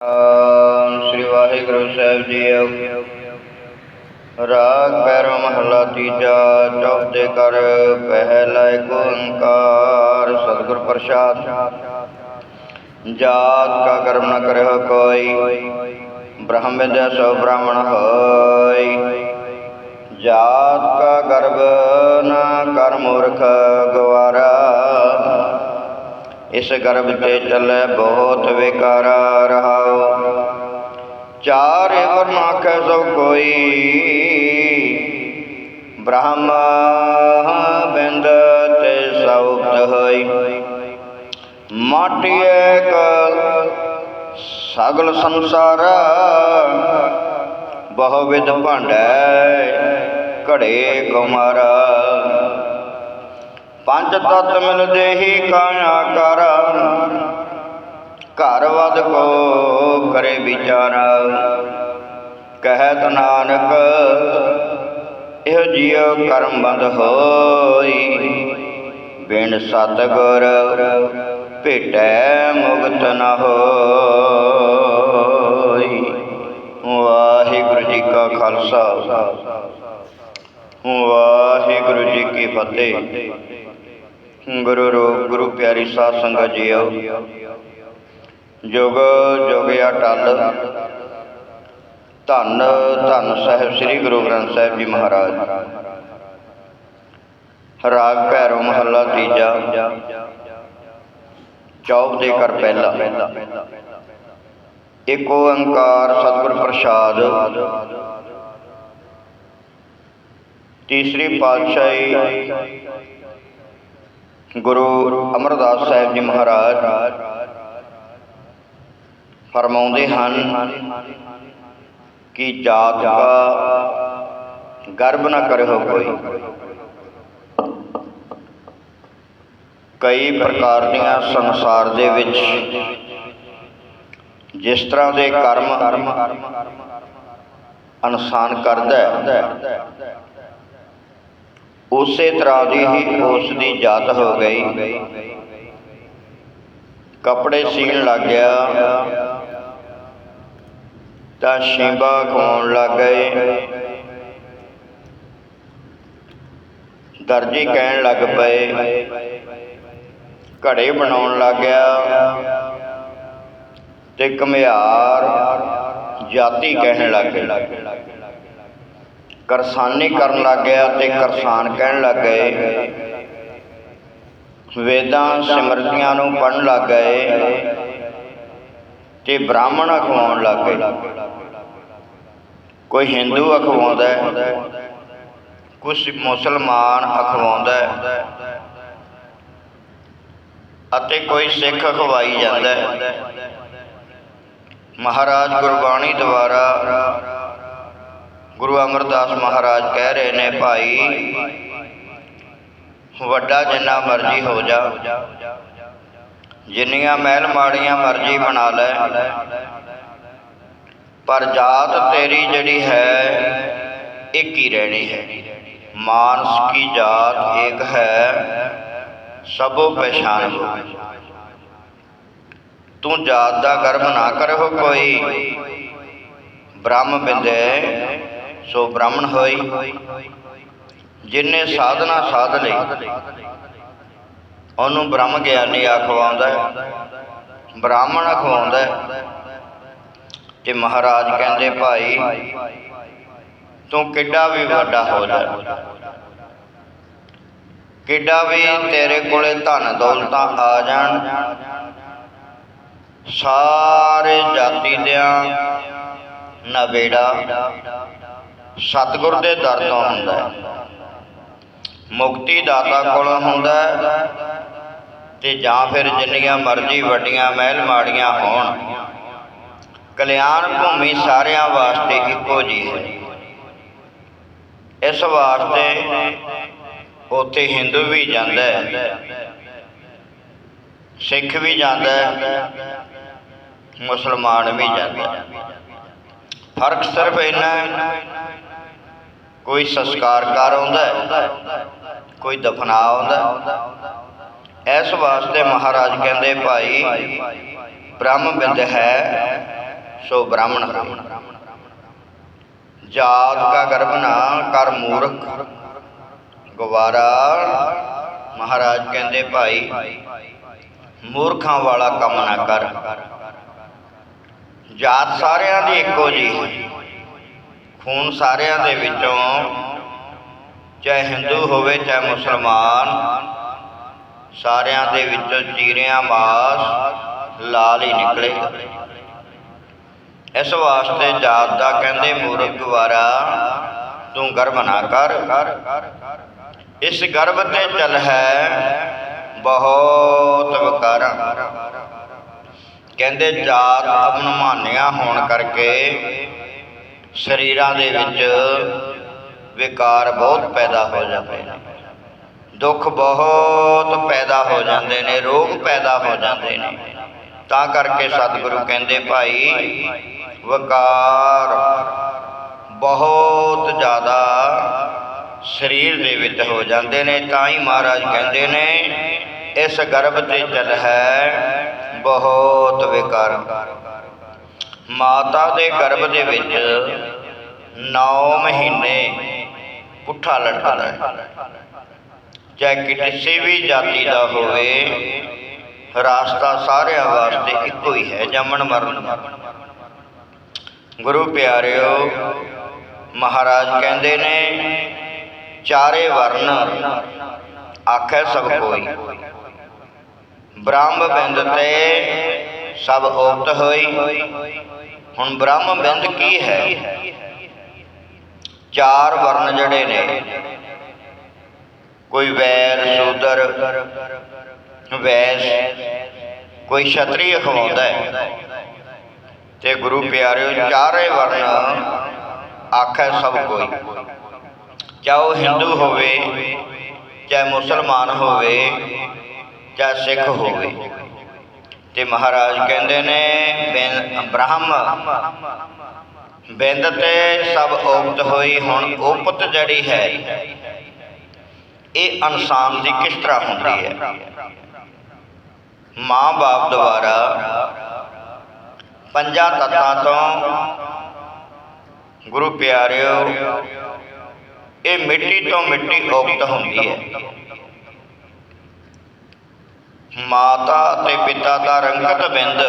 ਸ੍ਰੀ ਵਾਹਿਗੁਰੂ ਸਾਹਿਬ ਜੀ। ਰਾਗ ਪੈਰੋ ਮਹਲਾ ਤੀਜਾ, ਚੌਥੇ ਕਰ ਪਹਿਲਾ ਏਕ ਓੰਕਾਰ, ਸਤਿਗੁਰ ਪ੍ਰਸਾਦ। ਜਾਤ ਕਾ ਕਰਮ ਨ ਕਰਿਓ ਕੋਈ, ਬ੍ਰਹਮ ਵਿਦਿਆ ਸੋ ਬ੍ਰਾਹਮਣ ਹੋਈ। ਜਾਤ ਕਾ ਗਰਭ ਨਾ ਕਰ ਮੂਰਖ, ਗਵਾਰਾ ਇਸ ਗਰਭ ਤੇ ਚੱਲੇ ਬਹੁਤ ਵਿਕਾਰਾ ਰਹਾਉ। ਚਾਰ ਵਰਨ ਆਖੈ ਸਭ ਕੋਈ। ਬ੍ਰਹਮ ਬਿੰਦ ਤੇ ਸੌਤ ਹੋਈ। ਮਾਟੀ ਏਕ ਸਗਲ ਸੰਸਾਰ। ਬਹੁ ਵਿਧ ਭਾਂਡੈ ਘੜੇ ਕੁਮਾਰਾ। ਪੰਜ ਤਤ ਮਿਲ ਦੇਹੀ ਕਾਇਆ ਕਰ। ਘਰ ਵਦ ਕੋ ਕਰੇ ਵਿਚਾਰ। ਕਹਿਤ ਨਾਨਕ, ਇਹ ਜਿਉ ਕਰਮ ਬੰਦ ਹੋਈ। ਬਿਨ ਸਤਗੁਰ ਭੇਟੈ ਮੁਕਤ ਨ ਹੋਈ। ਵਾਹਿਗੁਰੂ ਜੀ ਕਾ ਖਾਲਸਾ। ਵਾਹਿਗੁਰੂ ਜੀ ਕੀ ਫਤਿਹ। ਗੁਰੂ ਰੂਪ ਗੁਰੂ ਪਿਆਰੀ ਸਾਧ ਸੰਗਤ ਜੀਓ। ਜੁਗ ਜੁਗ ਅਟਲ। ਧੰਨ ਧੰਨ ਸਾਹਿਬ ਸ੍ਰੀ ਗੁਰੂ ਗ੍ਰੰਥ ਸਾਹਿਬ ਜੀ ਮਹਾਰਾਜ। ਰਾਗ ਭੈਰੋ ਮਹੱਲਾ ਤੀਜਾ। ਚੌਪ ਦੇ ਕਰ ਪਹਿਲਾ। ਏਕ ਓੰਕਾਰ ਸਤਿਗੁਰ ਪ੍ਰਸਾਦ। ਤੀਸਰੀ ਪਾਤਸ਼ਾਹੀ ਗੁਰੂ ਅਮਰਦਾਸ ਸਾਹਿਬ ਜੀ ਮਹਾਰਾਜ, ਫਰਮਾਉਂਦੇ ਹਨ ਕਿ ਜਾਤ ਕਾ ਗਰਭ ਨਾ ਕਰਿਓ ਕੋਈ। ਕਈ ਪ੍ਰਕਾਰ ਦੀਆਂ ਸੰਸਾਰ ਦੇ ਵਿੱਚ ਜਿਸ ਤਰ੍ਹਾਂ ਦੇ ਕਰਮ ਇਨਸਾਨ ਕਰਦਾ ਹੈ ਉਸੇ ਤਰ੍ਹਾਂ ਦੀ ਹੀ ਉਸ ਦੀ ਜਾਤ ਹੋ ਗਈ। ਕੱਪੜੇ ਸੀਣ ਲੱਗ ਗਿਆ। ਤਾਂ ਸ਼ੀਂਬਾ ਖਵਾਉਣ ਲੱਗ ਗਏ। ਦਰਜੀ ਕਹਿਣ ਲੱਗ ਪਏ, ਘੜੇ ਬਣਾਉਣ ਲੱਗ ਗਿਆ ਤੇ ਘਮਿਆਰ ਜਾਤੀ ਕਹਿਣ ਲੱਗ ਗਏ ਕਰਸਾਨੀ ਕਰਨ ਲੱਗ ਗਿਆ ਤੇ ਕਰਸਾਨ ਕਹਿਣ ਲੱਗ ਗਏ। ਵੇਦਾਂ ਸਿਮਰਤੀਆਂ ਨੂੰ ਪੜਨ ਲੱਗ ਗਏ ਤੇ ਬ੍ਰਾਹਮਣ ਅਖਵਾਉਣ ਲੱਗ ਗਏ। ਕੋਈ ਹਿੰਦੂ ਅਖਵਾਉਂਦਾ ਹੈ ਕੁਝ ਮੁਸਲਮਾਨ ਅਖਵਾਉਂਦਾ ਅਤੇ ਕੋਈ ਸਿੱਖ ਅਖਵਾਈ ਜਾਂਦਾ ਮਹਾਰਾਜ ਗੁਰਬਾਣੀ ਦੁਆਰਾ ਗੁਰੂ ਅਮਰਦਾਸ ਮਹਾਰਾਜ ਕਹਿ ਰਹੇ ਨੇ, ਭਾਈ, ਵੱਡਾ ਜਿੰਨਾ ਮਰਜ਼ੀ ਹੋ ਜਾ। ਜਿੰਨੀਆਂ ਮਹਿਲ ਮਾੜੀਆਂ ਮਰਜ਼ੀ ਬਣਾ ਲੈ। ਪਰ ਜਾਤ ਤੇਰੀ ਜਿਹੜੀ ਹੈ, ਇੱਕ ਹੀ ਰਹਿਣੀ ਹੈ। ਮਾਨਸ ਕੀ ਜਾਤ ਇੱਕ ਹੈ, ਸਭੋ ਪਛਾਨ ਤੂੰ ਜਾਤ ਦਾ ਗਰਭ ਨਾ ਕਰੋ ਕੋਈ। ਬ੍ਰਹਮ ਬਿੰਦੇ ਸੋ ਬ੍ਰਾਹਮਣ ਹੋਈ ਜਿਨੇ ਸਾਧਨਾ ਸਾਧ ਲਈ, ਉਹਨੂੰ ਬ੍ਰਹਮ ਗਿਆਨੀ ਆਖਵਾਉਂਦਾ ਬ੍ਰਾਹਮਣ ਆਖਵਾਉਂਦਾ ਤੇ ਮਹਾਰਾਜ ਕਹਿੰਦੇ, ਭਾਈ, ਤੂੰ ਕਿੱਡਾ ਵੀ ਵੱਡਾ ਹੋ ਜਾ, ਕਿੱਡਾ ਵੀ ਤੇਰੇ ਕੋਲੇ ਧਨ ਦੌਲਤਾਂ ਆ ਜਾਣ, ਸਾਰੇ ਜਾਤੀ ਦਿਆਂ ਨਵੇੜਾ ਸਤਿਗੁਰ ਦੇ ਦਰ ਤੋਂ ਹੁੰਦਾ ਹੈ। ਮੁਕਤੀ ਦਾਤਾ ਕੋਲੋਂ ਹੁੰਦਾ ਹੈ ਤੇ ਜਾਂ ਫਿਰ ਜਿੰਨੀਆਂ ਮਰਜ਼ੀ ਵੱਡੀਆਂ, ਮਹਿਲ ਮਾੜੀਆਂ ਹੋਣ। ਕਲਿਆਣ ਭੂਮੀ ਸਾਰਿਆਂ ਵਾਸਤੇ ਇੱਕੋ ਜੀ ਹੈ। ਇਸ ਵਾਸਤੇ ਉੱਥੇ ਹਿੰਦੂ ਵੀ ਜਾਂਦਾ ਹੈ, ਸਿੱਖ ਵੀ ਜਾਂਦਾ ਹੈ, ਮੁਸਲਮਾਨ ਵੀ ਜਾਂਦਾ ਫ਼ਰਕ ਸਿਰਫ ਇੰਨਾ ਹੈ ਕੋਈ ਸੰਸਕਾਰ ਕਰ ਆਉਂਦਾ ਕੋਈ ਦਫਨਾ ਆਉਂਦਾ ਇਸ ਵਾਸਤੇ ਮਹਾਰਾਜ ਕਹਿੰਦੇ, ਭਾਈ, ਬ੍ਰਹਮ ਬਿੰਦ ਹੈ, ਸੋ ਬ੍ਰਾਹਮਣ ਹੋਏ ਜਾਤ ਕਾ ਗਰਭ ਨਾ ਕਰ ਮੂਰਖ। ਗਵਾਰਾ ਮਹਾਰਾਜ ਕਹਿੰਦੇ, ਭਾਈ, ਮੂਰਖਾਂ ਵਾਲਾ ਕੰਮ ਨਾ ਕਰ। ਜਾਤ ਸਾਰਿਆਂ ਦੀ ਇੱਕੋ ਜੀ ਖੂਨ ਸਾਰਿਆਂ ਦੇ ਵਿੱਚੋਂ ਚਾਹੇ ਹਿੰਦੂ ਹੋਵੇ, ਚਾਹੇ ਮੁਸਲਮਾਨ, ਸਾਰਿਆਂ ਦੇ ਵਿੱਚੋਂ ਚੀਰਿਆਂ ਮਾਸ ਲਾਲ ਹੀ ਨਿਕਲੇ। ਇਸ ਵਾਸਤੇ ਜਾਤ ਦਾ ਕਹਿੰਦੇ ਮੂਰਖ ਗਵਾਰਾ ਤੂੰ ਗਰਭ ਨਾ ਕਰ। ਇਸ ਗਰਭ ਤੇ ਚਲ ਹੈ ਬਹੁਤ ਵਿਕਾਰਾਂ। ਕਹਿੰਦੇ ਜਾਤ ਅਪਨਮਾਨਿਆ ਹੋਣ ਕਰਕੇ ਸਰੀਰਾਂ ਦੇ ਵਿੱਚ ਵਿਕਾਰ ਬਹੁਤ ਪੈਦਾ ਹੋ ਜਾਂਦੇ ਨੇ। ਦੁੱਖ ਬਹੁਤ ਪੈਦਾ ਹੋ ਜਾਂਦੇ ਨੇ, ਰੋਗ ਪੈਦਾ ਹੋ ਜਾਂਦੇ ਨੇ। ਤਾਂ ਕਰਕੇ ਸਤਿਗੁਰੂ ਕਹਿੰਦੇ, ਭਾਈ, ਵਿਕਾਰ ਬਹੁਤ ਜ਼ਿਆਦਾ ਸਰੀਰ ਦੇ ਵਿੱਚ ਹੋ ਜਾਂਦੇ ਨੇ। ਤਾਂ ਹੀ ਮਹਾਰਾਜ ਕਹਿੰਦੇ ਨੇ, ਇਸ ਗਰਭ ਤੇ ਚਲ ਹੈ ਬਹੁਤ ਵਿਕਾਰ। ਮਾਤਾ ਦੇ ਗਰਭ ਦੇ ਵਿੱਚ 9 ਮਹੀਨੇ ਪੁੱਠਾ ਲਟਕਦਾ ਹੈ। ਚਾਹੇ ਕਿਸੇ ਵੀ ਜਾਤੀ ਦਾ ਹੋਵੇ, ਰਾਸਤਾ ਸਾਰਿਆਂ ਵਾਸਤੇ ਇੱਕੋ ਹੀ ਹੈ, ਜੰਮਣ ਮਰਨ ਗੁਰੂ ਪਿਆਰਿਓ, ਮਹਾਰਾਜ ਕਹਿੰਦੇ ਨੇ, ਚਾਰੇ ਵਰਨ ਆਖੇ ਸਭ ਕੋਈ। ਬ੍ਰਹਮ ਬਿੰਦ ਤੇ ਸਭ ਉਪਤ ਹੋਈ। ਹੁਣ ਬ੍ਰਹਮ ਬਿੰਦ ਕੀ ਹੈ? ਚਾਰ ਵਰਨ ਜਿਹੜੇ ਨੇ, ਕੋਈ ਵੈਰ, ਸ਼ੂਦਰ, ਵੈਸ, ਕੋਈ ਛਤਰੀ ਅਖਵਾਉਂਦਾ ਹੈ। ਤੇ ਗੁਰੂ ਪਿਆਰਿਓ, ਚਾਰੇ ਵਰਨ ਆਖੈ ਸਭ ਕੋਈ। ਚਾਹੇ ਉਹ ਹਿੰਦੂ ਹੋਵੇ, ਚਾਹੇ ਮੁਸਲਮਾਨ ਹੋਵੇ, ਚਾਹੇ ਸਿੱਖ ਹੋਵੇ। ਤੇ ਮਹਾਰਾਜ ਕਹਿੰਦੇ ਨੇ, ਬਿਨ ਬ੍ਰਹਮ ਬਿੰਦ ਤੇ ਸਭ ਉਪਤ ਹੋਈ ਹੁਣ ਉਪਤ ਜਿਹੜੀ ਹੈ, ਇਹ ਇਨਸਾਨ ਦੀ ਕਿਸ ਤਰ੍ਹਾਂ ਹੁੰਦੀ ਹੈ? ਮਾਂ ਬਾਪ ਦੁਆਰਾ ਪੰਜਾਂ ਤੱਤਾਂ ਤੋਂ ਗੁਰੂ ਪਿਆਰਿਓ, ਇਹ ਮਿੱਟੀ ਤੋਂ ਮਿੱਟੀ ਉਪਤ ਹੁੰਦੀ ਹੈ। ਮਾਤਾ ਤੇ ਪਿਤਾ ਦਾ ਰੰਗਤ ਬਿੰਦ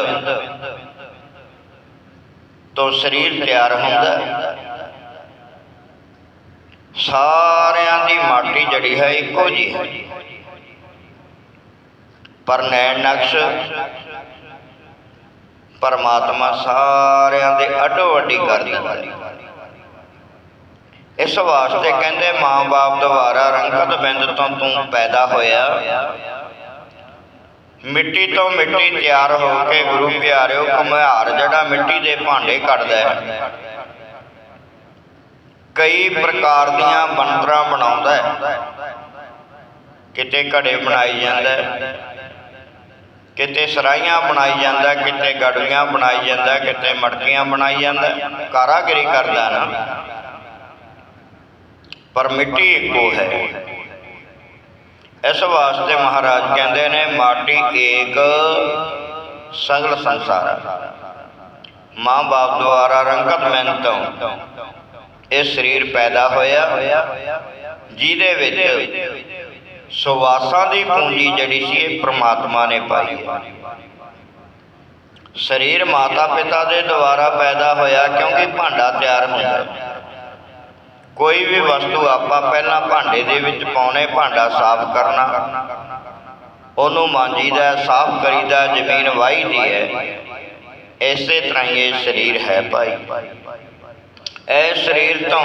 ਤੋਂ ਸਰੀਰ ਤਿਆਰ ਹੁੰਦਾ ਹੈ। ਸਾਰਿਆਂ ਦੀ ਮਾਟੀ ਜੜੀ ਹੈ ਇੱਕੋ ਜੀ ਹੈ ਪਰ ਨੈਣ ਨਕਸ਼, ਪਰਮਾਤਮਾ ਸਾਰਿਆਂ ਦੇ ਅੱਡੋ ਅੱਡੀ ਕਰ ਦਿੰਦਾ ਇਸ ਵਾਸਤੇ ਕਹਿੰਦੇ ਮਾਂ-ਬਾਪ ਦੁਆਰਾ ਰੰਗਤ ਬਿੰਦ ਤੋਂ ਤੂੰ ਪੈਦਾ ਹੋਇਆ। ਮਿੱਟੀ ਤੋਂ ਮਿੱਟੀ ਤਿਆਰ ਹੋ ਕੇ ਗੁਰੂ ਪਿਆਰਿਓ ਘੁਮਿਆਰ ਜਿਹੜਾ ਮਿੱਟੀ ਦੇ ਭਾਂਡੇ ਕੱਢਦਾ ਹੈ। ਕਈ ਪ੍ਰਕਾਰ ਦੀਆਂ ਬਣਤਰਾਂ ਬਣਾਉਂਦਾ ਹੈ। ਕਿਤੇ ਘੜੇ ਬਣਾਈ ਜਾਂਦਾ ਕਿਤੇ ਸਰਾਈਆਂ ਬਣਾਈ ਜਾਂਦਾ ਕਿਤੇ ਗੜਵੀਆਂ ਬਣਾਈ ਜਾਂਦਾ ਕਿਤੇ ਮਟਕੀਆਂ ਬਣਾਈ ਜਾਂਦਾ ਹੈ। ਕਾਰਾਗਰੀ ਕਰਦਾ ਨਾ। ਪਰ ਮਿੱਟੀ ਇੱਕੋ ਹੈ। ਇਸ ਵਾਸਤੇ ਮਹਾਰਾਜ ਕਹਿੰਦੇ ਨੇ, ਮਾਟੀ ਏਕ ਸਗਲ ਸੰਸਾਰ। ਮਾਂ ਬਾਪ ਦੁਆਰਾ ਰੰਗਤ ਮਿੰਤੋਂ ਇਹ ਸਰੀਰ ਪੈਦਾ ਹੋਇਆ, ਜਿਹਦੇ ਵਿੱਚ ਸੁਵਾਸਾਂ ਦੀ ਪੂੰਜੀ ਜਿਹੜੀ ਸੀ ਇਹ ਪ੍ਰਮਾਤਮਾ ਨੇ ਪਾਈ ਸਰੀਰ ਮਾਤਾ ਪਿਤਾ ਦੇ ਦੁਆਰਾ ਪੈਦਾ ਹੋਇਆ ਕਿਉਂਕਿ ਭਾਂਡਾ ਤਿਆਰ ਹੁੰਦਾ। ਹੈ ਕੋਈ ਵੀ ਵਸਤੂ ਆਪਾਂ ਪਹਿਲਾਂ ਭਾਂਡੇ ਦੇ ਵਿੱਚ ਪਾਉਣੇ, ਭਾਂਡਾ ਸਾਫ਼ ਕਰਨਾ। ਉਹਨੂੰ ਮਾਂਜੀਦਾ, ਸਾਫ਼ ਕਰੀਦਾ, ਜ਼ਮੀਨ ਵਾਹੀਦੀ ਹੈ। ਇਸੇ ਤਰ੍ਹਾਂ ਇਹ ਸਰੀਰ ਹੈ ਭਾਈ। ਇਹ ਸਰੀਰ ਤੋਂ,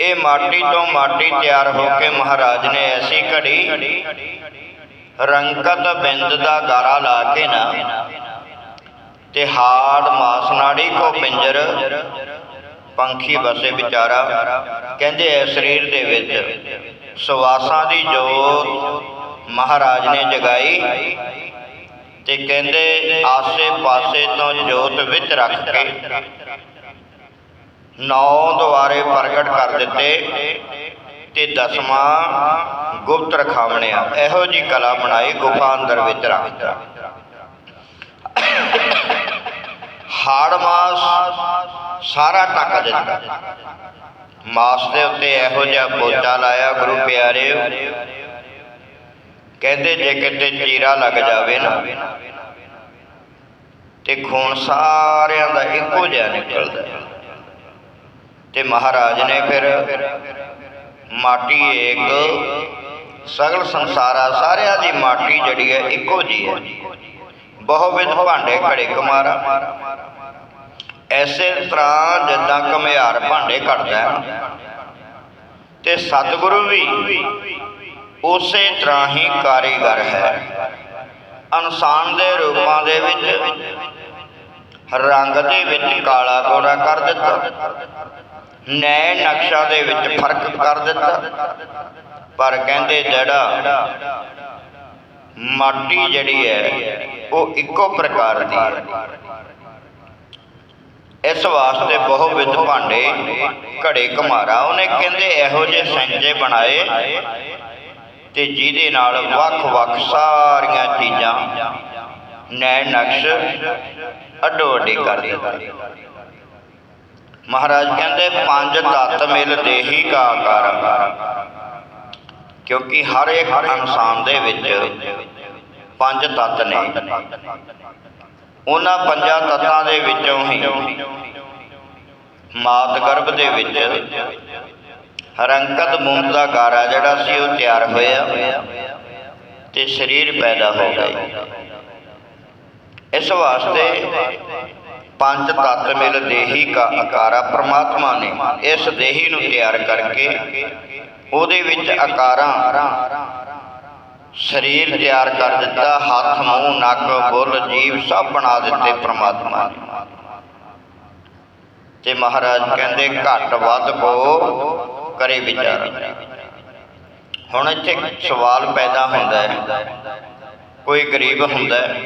ਇਹ ਮਾਟੀ ਤੋਂ ਮਾਟੀ ਤਿਆਰ ਹੋ ਕੇ ਮਹਾਰਾਜ ਨੇ ਐਸੀ ਘੜੀ ਰੰਗਤ ਬਿੰਦ ਦਾ ਗਾਰਾ ਲਾ ਕੇ ਨਾ, ਤੇ ਹਾੜ ਮਾਸਨਾੜੀ ਕੋ ਪਿੰਜਰ ਪੰਖੀ ਵਸੇ ਵਿਚਾਰਾ, ਕਹਿੰਦੇ ਐ ਸਰੀਰ ਦੇ ਵਿੱਚ, ਸਵਾਸਾਂ ਦੀ ਜੋਤ ਮਹਾਰਾਜ ਨੇ ਜਗਾਈ ਤੇ ਕਹਿੰਦੇ ਆਸੇ ਪਾਸੇ ਤੋਂ ਜੋਤ ਵਿੱਚ ਰੱਖ ਕੇ ਨੌ ਦੁਆਰੇ ਪ੍ਰਗਟ ਕਰ ਦਿੱਤੇ ਤੇ ਦਸਵਾਂ ਗੁਪਤ ਰਖਾਵਣਿਆ। ਇਹੋ ਜੀ ਕਲਾ ਬਣਾਈ ਗੁਫਾ ਅੰਦਰ ਵਿੱਚ ਰੱਖਤਾ ਹਾੜ ਮਾਸ ਸਾਰਾ ਟੱਕ ਦਿੱਤਾ ਮਾਸ ਦੇ ਉੱਤੇ ਇਹੋ ਜਿਹਾ ਪੋਚਾ ਲਾਇਆ, ਗੁਰੂ ਪਿਆਰਿਓ ਕਹਿੰਦੇ ਜੇ ਕਿਤੇ ਚੀਰਾ ਲੱਗ ਜਾਵੇ ਨਾ, ਤੇ ਖੂਨ ਸਾਰਿਆਂ ਦਾ ਇੱਕੋ ਜਿਹਾ ਨਿਕਲਦਾ। ਤੇ ਮਹਾਰਾਜ ਨੇ ਫਿਰ ਮਾਟੀ ਏਕ ਸਗਲ ਸੰਸਾਰਾ ਸਾਰਿਆਂ ਦੀ ਮਾਟੀ ਜਿਹੜੀ ਹੈ ਇੱਕੋ ਜੀ ਹੈ। ਬਹੁਵਿਧ ਭਾਂਡੇ ਘੜੇ ਕੁਮਾਰਾ। ਐਸੇ ਤਰ੍ਹਾਂ ਜਿੱਦਾਂ ਘਮਿਆਰ ਭਾਂਡੇ ਘੜਦਾ ਤੇ ਸਤਿਗੁਰੂ ਵੀ ਉਸੇ ਤਰ੍ਹਾਂ ਹੀ ਕਾਰੀਗਰ ਹੈ। ਇਨਸਾਨ ਦੇ ਰੂਪਾਂ ਦੇ ਵਿੱਚ ਰੰਗ ਦੇ ਵਿੱਚ ਕਾਲਾ ਗੋਰਾ ਕਰ ਦਿੱਤਾ। ਨੈ ਨਕਸ਼ਾ ਦੇ ਵਿੱਚ ਫ਼ਰਕ ਕਰ ਦਿੱਤਾ। ਪਰ ਕਹਿੰਦੇ ਜਿਹੜਾ ਮਾਟੀ ਜਿਹੜੀ ਹੈ, ਉਹ ਇੱਕੋ ਪ੍ਰਕਾਰ ਦੀ ਹੈ। ਇਸ ਵਾਸਤੇ ਬਹੁ ਵਿਧ ਭਾਂਡੇ ਘੜੇ ਘਮਾਰਾ, ਉਹਨੇ ਕਹਿੰਦੇ ਇਹੋ ਜਿਹੇ ਸੰਜੇ ਬਣਾਏ ਤੇ ਜਿਹਦੇ ਨਾਲ ਵੱਖ-ਵੱਖ ਸਾਰੀਆਂ ਚੀਜ਼ਾਂ ਨੈ ਨਕਸ਼ ਅੱਡੋ ਅੱਡੀ ਕਰ ਦਿੱਤਾ। ਮਹਾਰਾਜ ਕਹਿੰਦੇ, ਪੰਜ ਤੱਤ ਮਿਲ ਦੇਹੀ ਕਾ ਆਕਾਰ ਕਿਉਂਕਿ ਹਰ ਇੱਕ ਇਨਸਾਨ ਦੇ ਵਿੱਚ ਪੰਜ ਤੱਤ ਨੇ। ਉਹਨਾਂ ਪੰਜਾਂ ਤੱਤਾਂ ਦੇ ਵਿੱਚੋਂ ਹੀ ਮਾਤ ਗਰਭ ਦੇ ਵਿੱਚ ਹਰੰਕਤ ਮੂੰਹ ਦਾ ਗਾਰਾ ਜਿਹੜਾ ਸੀ, ਉਹ ਤਿਆਰ ਹੋਇਆ ਤੇ ਸਰੀਰ ਪੈਦਾ ਹੋ ਗਿਆ ਇਸ ਵਾਸਤੇ ਪੰਜ ਤੱਤ ਮਿਲ ਦੇਹੀ ਕਾ ਆਕਾਰਾ ਪ੍ਰਮਾਤਮਾ ਨੇ ਇਸ ਦੇਹੀ ਨੂੰ ਤਿਆਰ ਕਰਕੇ ਉਹਦੇ ਵਿੱਚ ਆਕਾਰਾਂ। ਸਰੀਰ ਤਿਆਰ ਕਰ ਦਿੱਤਾ, ਹੱਥ, ਮੂੰਹ, ਨੱਕ, ਬੁੱਲ ਜੀਵ ਸਭ ਬਣਾ ਦਿੱਤੇ ਪ੍ਰਮਾਤਮਾ ਨੇ। ਤੇ ਮਹਾਰਾਜ ਕਹਿੰਦੇ, ਘੱਟ ਵੱਧ ਕੋ ਕਰੇ ਵਿਚਾਰ। ਹੁਣ ਇੱਥੇ ਸਵਾਲ ਪੈਦਾ ਹੁੰਦਾ ਹੈ। ਕੋਈ ਗਰੀਬ ਹੁੰਦਾ ਹੈ।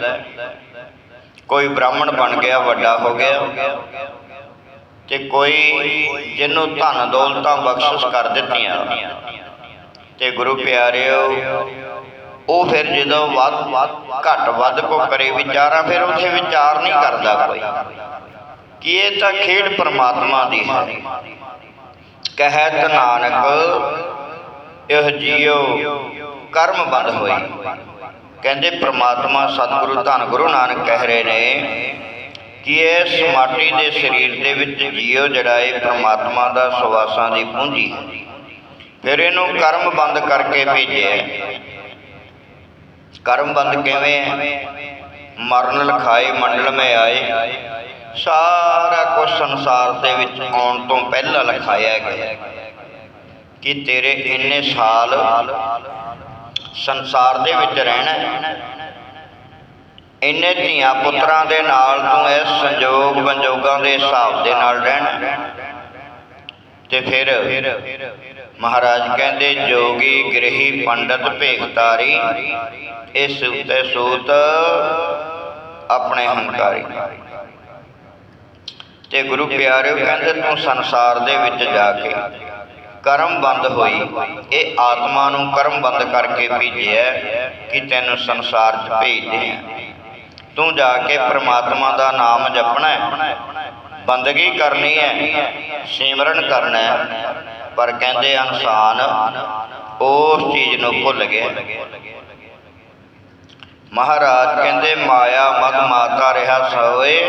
ਕੋਈ ਬ੍ਰਾਹਮਣ ਬਣ ਗਿਆ, ਵੱਡਾ ਹੋ ਗਿਆ। ਤੇ ਕੋਈ ਜਿਹਨੂੰ ਧਨ ਦੌਲਤਾਂ ਬਖਸ਼ਿਸ਼ ਕਰ ਦਿੱਤੀਆਂ ਤੇ ਗੁਰੂ ਪਿਆਰਿਓ, ਉਹ ਫਿਰ ਜਦੋਂ ਵੱਧ ਘੱਟ ਵੱਧ ਕੋ ਕਰੇ ਵਿਚਾਰਾਂ, ਫਿਰ ਉੱਥੇ ਵਿਚਾਰ ਨਹੀਂ ਕਰਦਾ ਕੋਈ ਕਿ ਇਹ ਤਾਂ ਖੇਡ ਪ੍ਰਮਾਤਮਾ ਦੀ ਹੈ। ਕਹਿਤ ਨਾਨਕ, ਇਹ ਜੀਉ ਕਰਮ ਬੰਦ ਹੋਈ ਕਹਿੰਦੇ ਪ੍ਰਮਾਤਮਾ ਸਤਿਗੁਰੂ ਧੰਨ ਗੁਰੂ ਨਾਨਕ ਕਹਿ ਰਹੇ ਨੇ ਕਿ ਇਸ ਮਾਟੀ ਦੇ ਸਰੀਰ ਦੇ ਵਿੱਚ ਜੀਉ ਜਿਹੜਾ ਇਹ ਪ੍ਰਮਾਤਮਾ ਦਾ ਸਵਾਸਾਂ ਦੀ ਪੂੰਜੀ ਹੈ। ਫਿਰ ਇਹਨੂੰ ਕਰਮ ਬੰਦ ਕਰਕੇ ਭੇਜਿਆ ਕਰਮ ਬੰਦ ਕਿਵੇਂ ਹੈ? ਮਰਨ ਲਖਾਏ, ਮੰਡਲ ਮੇ ਆਏ। ਸਾਰਾ ਕੁਝ ਸੰਸਾਰ ਦੇ ਵਿੱਚ ਆਉਣ ਤੋਂ ਪਹਿਲਾਂ ਲਿਖਾਇਆ ਗਿਆ ਕਿ ਤੇਰੇ ਇੰਨੇ ਸਾਲ ਸੰਸਾਰ ਦੇ ਵਿੱਚ ਰਹਿਣਾ ਇੰਨੇ ਧੀਆਂ ਪੁੱਤਰਾਂ ਦੇ ਨਾਲ ਤੂੰ ਇਸ ਸੰਜੋਗ ਬੰਜੋਗਾਂ ਦੇ ਹਿਸਾਬ ਦੇ ਨਾਲ ਰਹਿਣਾ। ਤੇ ਫਿਰ ਮਹਾਰਾਜ ਕਹਿੰਦੇ, ਜੋਗੀ ਗ੍ਰਹੀ ਪੰਡਤ ਭੇਖਤਾਰੀ ਇਸ ਉਤੇ ਸੂਤ ਆਪਣੇ ਹੰਕਾਰੀ। ਤੇ ਗੁਰੂ ਪਿਆਰਿਓ ਕਹਿੰਦੇ, ਤੂੰ ਸੰਸਾਰ ਦੇ ਵਿੱਚ ਜਾ ਕੇ ਕਰਮ ਬੰਦ ਹੋਈ। ਇਹ ਆਤਮਾ ਨੂੰ ਕਰਮ ਬੰਦ ਕਰਕੇ ਭੇਜਿਆ ਕਿ ਤੈਨੂੰ ਸੰਸਾਰ 'ਚ ਭੇਜਦੇ ਆ ਤੂੰ ਜਾ ਕੇ ਪ੍ਰਮਾਤਮਾ ਦਾ ਨਾਮ ਜਪਣਾ ਹੈ। ਬੰਦਗੀ ਕਰਨੀ ਹੈ, ਸਿਮਰਨ ਕਰਨਾ ਹੈ। ਪਰ ਕਹਿੰਦੇ ਇਨਸਾਨ ਉਸ ਚੀਜ਼ ਨੂੰ ਭੁੱਲ ਗਿਆ। ਮਹਾਰਾਜ ਕਹਿੰਦੇ, ਮਾਇਆ ਮਦ ਮਾਤਾ ਰਹਾ ਸੋਏ,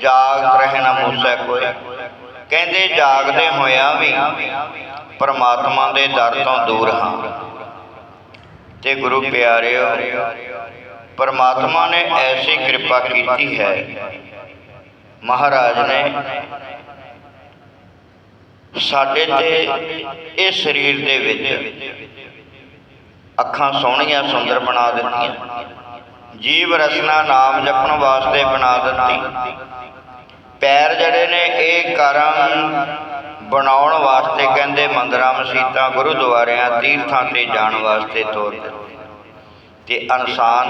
ਜਾਗ ਰਹਿਣਾ ਨਾ ਮੂਸੈ ਕੋਏ ਕਹਿੰਦੇ, ਜਾਗਦੇ ਹੋਇਆ ਵੀ ਪਰਮਾਤਮਾ ਦੇ ਦਰ ਤੋਂ ਦੂਰ ਹਾਂ। ਤੇ ਗੁਰੂ ਪਿਆਰਿਓ ਪਰਮਾਤਮਾ ਨੇ ਐਸੀ ਕਿਰਪਾ ਕੀਤੀ ਹੈ। ਮਹਾਰਾਜ ਨੇ ਸਾਡੇ ਤੇ ਇਹ ਸਰੀਰ ਦੇ ਵਿੱਚ ਅੱਖਾਂ ਸੋਹਣੀਆਂ, ਸੁੰਦਰ ਬਣਾ ਦਿੱਤੀਆਂ। ਜੀਵ ਰਸਨਾ ਨਾਮ ਜਪਣ ਵਾਸਤੇ ਬਣਾ ਦਿੱਤੀ। ਪੈਰ ਜਿਹੜੇ ਨੇ, ਇਹ ਕਰਮ ਬਣਾਉਣ ਵਾਸਤੇ ਕਹਿੰਦੇ ਮੰਦਰਾਂ ਮਸੀਤਾਂ ਗੁਰਦੁਆਰਿਆਂ, ਤੀਰਥਾਂ ਤੇ ਜਾਣ ਵਾਸਤੇ ਤੋਰ ਦਿੱਤੇ। ਤੇ ਇਨਸਾਨ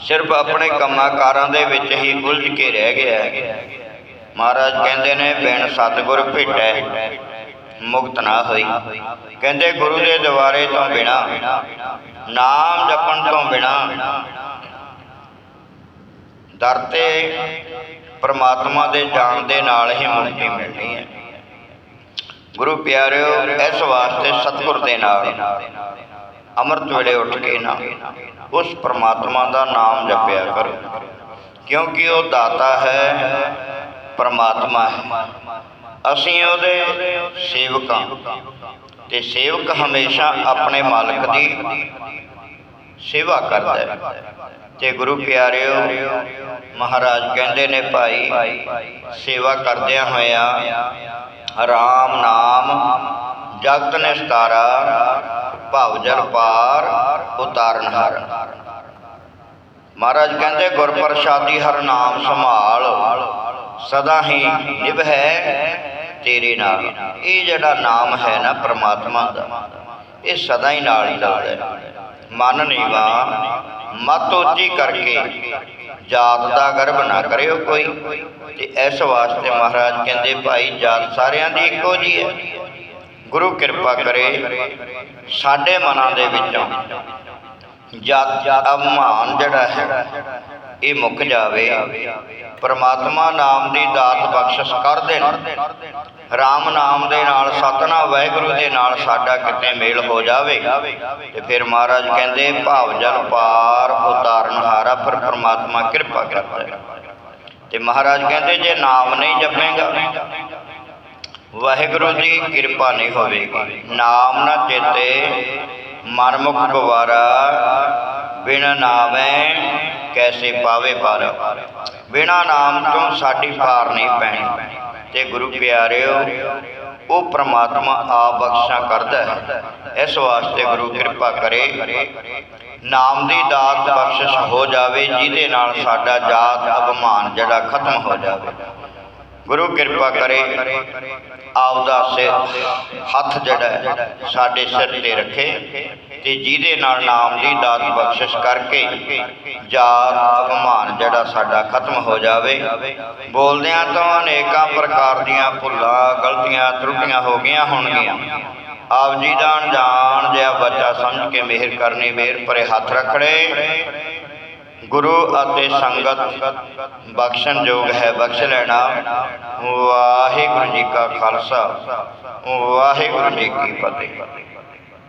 ਸਿਰਫ ਆਪਣੇ ਕੰਮਾਂ ਕਾਰਾਂ ਦੇ ਵਿੱਚ ਹੀ ਉਲਝ ਕੇ ਰਹਿ ਗਿਆ ਹੈ। ਮਹਾਰਾਜ ਕਹਿੰਦੇ ਨੇ ਬਿਨ ਸਤਿਗੁਰ ਭੇਟੈ ਮੁਕਤ ਨਾ ਹੋਈ। ਕਹਿੰਦੇ, ਗੁਰੂ ਦੇ ਦੁਆਰੇ ਤੋਂ ਬਿਨਾ, ਨਾਮ ਜਪਣ ਤੋਂ ਬਿਨਾ, ਦਰ ਤੇ ਪ੍ਰਮਾਤਮਾ ਦੇ ਜਾਣ ਦੇ ਨਾਲ ਹੀ ਮੁਕਤੀ ਮਿਲਣੀ ਹੈ। ਗੁਰੂ ਪਿਆਰਿਓ, ਇਸ ਵਾਸਤੇ ਸਤਿਗੁਰ ਦੇ ਨਾਲ ਅੰਮ੍ਰਿਤ ਵੇਲੇ ਉੱਠ ਕੇ ਨਾ ਉਸ ਪ੍ਰਮਾਤਮਾ ਦਾ ਨਾਮ ਜਪਿਆ ਕਰੋ। ਕਿਉਂਕਿ ਉਹ ਦਾਤਾ ਹੈ, ਪ੍ਰਮਾਤਮਾ ਹੈ। ਅਸੀਂ ਉਹਦੇ ਸੇਵਕ ਹਾਂ ਤੇ ਸੇਵਕ ਹਮੇਸ਼ਾ ਆਪਣੇ ਮਾਲਕ ਦੀ ਸੇਵਾ ਕਰਦਾ ਹੈ। ਤੇ ਗੁਰੂ ਪਿਆਰਿਓ, ਮਹਾਰਾਜ ਕਹਿੰਦੇ ਨੇ ਭਾਈ, ਸੇਵਾ ਕਰਦਿਆਂ ਹੋਇਆਂ ਰਾਮ ਨਾਮ ਜਗਤ ਨਿਸਤਾਰਾ ਭਵ ਜਲ ਪਾਰ ਉਤਾਰਨ ਹਰ। ਮਹਾਰਾਜ ਕਹਿੰਦੇ ਗੁਰ ਪ੍ਰਸਾਦੀ ਹਰ ਨਾਮ ਸੰਭਾਲ, ਸਦਾ ਹੀ ਨਿਭੈ ਤੇਰੇ ਨਾਲ। ਇਹ ਜਿਹੜਾ ਨਾਮ ਹੈ ਨਾ ਪ੍ਰਮਾਤਮਾ ਦਾ, ਇਹ ਸਦਾ ਹੀ ਨਾਲ ਹੀ ਚੱਲਦਾ ਹੈ। ਮਨ ਨੀਵਾ, ਮਤ ਉੱਚੀ ਕਰਕੇ ਜਾਤ ਦਾ ਗਰਭ ਨਾ ਕਰਿਓ ਕੋਈ। ਤੇ ਇਸ ਵਾਸਤੇ ਮਹਾਰਾਜ ਕਹਿੰਦੇ, ਭਾਈ, ਜਾਤ ਸਾਰਿਆਂ ਦੀ ਇੱਕੋ ਜੀ ਹੈ। ਗੁਰੂ ਕਿਰਪਾ ਕਰੇ ਸਾਡੇ ਮਨਾਂ ਦੇ ਵਿੱਚੋਂ ਜਾਤ ਅਭਿਮਾਨ ਜਿਹੜਾ ਹੈ, ਇਹ ਮੁੱਕ ਜਾਵੇ, ਪਰਮਾਤਮਾ ਨਾਮ ਦੀ ਦਾਤ ਬਖਸ਼ਿਸ਼ ਕਰ ਦੇਣ, ਰਾਮ ਨਾਮ ਦੇ ਨਾਲ ਸਤਨਾਮ, ਵਾਹਿਗੁਰੂ ਦੇ ਨਾਲ ਸਾਡਾ ਕਿਤੇ ਮੇਲ ਹੋ ਜਾਵੇ, ਤੇ ਫਿਰ ਮਹਾਰਾਜ ਕਹਿੰਦੇ, ਭਾਵ ਜਲ ਪਾਰ ਉਤਾਰਨ ਹਾਰਾ, ਫਿਰ ਪਰਮਾਤਮਾ ਕਿਰਪਾ ਕਰਦਾ ਤੇ ਮਹਾਰਾਜ ਕਹਿੰਦੇ, ਜੇ ਨਾਮ ਨਹੀਂ ਜਪੇਗਾ ਵਾਹਿਗੁਰੂ ਦੀ ਕਿਰਪਾ ਨਹੀਂ ਹੋਵੇਗੀ ਨਾਮ ਨਾ ਚੇਤੇ ਮਨਮੁਖ ਗਵਾਰਾ ਬਿਨ ਨਾਮੈ ਕੈਸੇ ਪਾਵੇ ਪਰ ਬਿਨਾ ਨਾਮ ਤੋਂ ਸਾਡੀ ਪਾਰ ਨਹੀਂ ਪੈਣੀ। ਤੇ ਗੁਰੂ ਪਿਆਰਿਓ, ਉਹ ਪ੍ਰਮਾਤਮਾ ਆਪ ਬਖਸ਼ਾ ਕਰਦਾ ਹੈ। ਇਸ ਵਾਸਤੇ ਗੁਰੂ ਕਿਰਪਾ ਕਰੇ। ਨਾਮ ਦੀ ਦਾਤ ਬਖਸ਼ਿਸ਼ ਹੋ ਜਾਵੇ, ਜਿਹਦੇ ਨਾਲ ਸਾਡਾ ਜਾਤ ਅਭਿਮਾਨ ਜਿਹੜਾ ਖਤਮ ਹੋ ਜਾਵੇ। ਗੁਰੂ ਕਿਰਪਾ ਕਰੇ, ਆਪਦਾ ਸਿਰ ਹੱਥ ਜਿਹੜਾ ਸਾਡੇ ਸਿਰ ਤੇ ਰੱਖੇ ਤੇ ਜਿਹਦੇ ਨਾਲ ਨਾਮ ਦੀ ਦਾਤ ਬਖਸ਼ਿਸ਼ ਕਰਕੇ ਜਾਤ ਅਪਮਾਨ ਜਿਹੜਾ ਸਾਡਾ ਖਤਮ ਹੋ ਜਾਵੇ। ਬੋਲਦਿਆਂ ਤੋਂ ਅਨੇਕਾਂ ਪ੍ਰਕਾਰ ਦੀਆਂ ਭੁੱਲਾਂ, ਗਲਤੀਆਂ, ਤਰੁੱਟੀਆਂ ਹੋ ਗਈਆਂ ਹੋਣਗੀਆਂ। ਆਪ ਜੀ ਦਾ ਅਣਜਾਣ ਜਿਹਾ ਬੱਚਾ ਸਮਝ ਕੇ ਮਿਹਰ ਕਰਨੀ, ਮਿਹਰ ਭਰੇ ਹੱਥ ਰੱਖਣੇ। ਗੁਰੂ ਅਤੇ ਸੰਗਤ ਬਖਸ਼ਣ ਯੋਗ ਹੈ, ਬਖਸ਼ ਲੈਣਾ। ਵਾਹਿਗੁਰੂ ਜੀ ਕਾ ਖਾਲਸਾ, ਵਾਹਿਗੁਰੂ ਜੀ ਕੀ ਫਤਿਹ।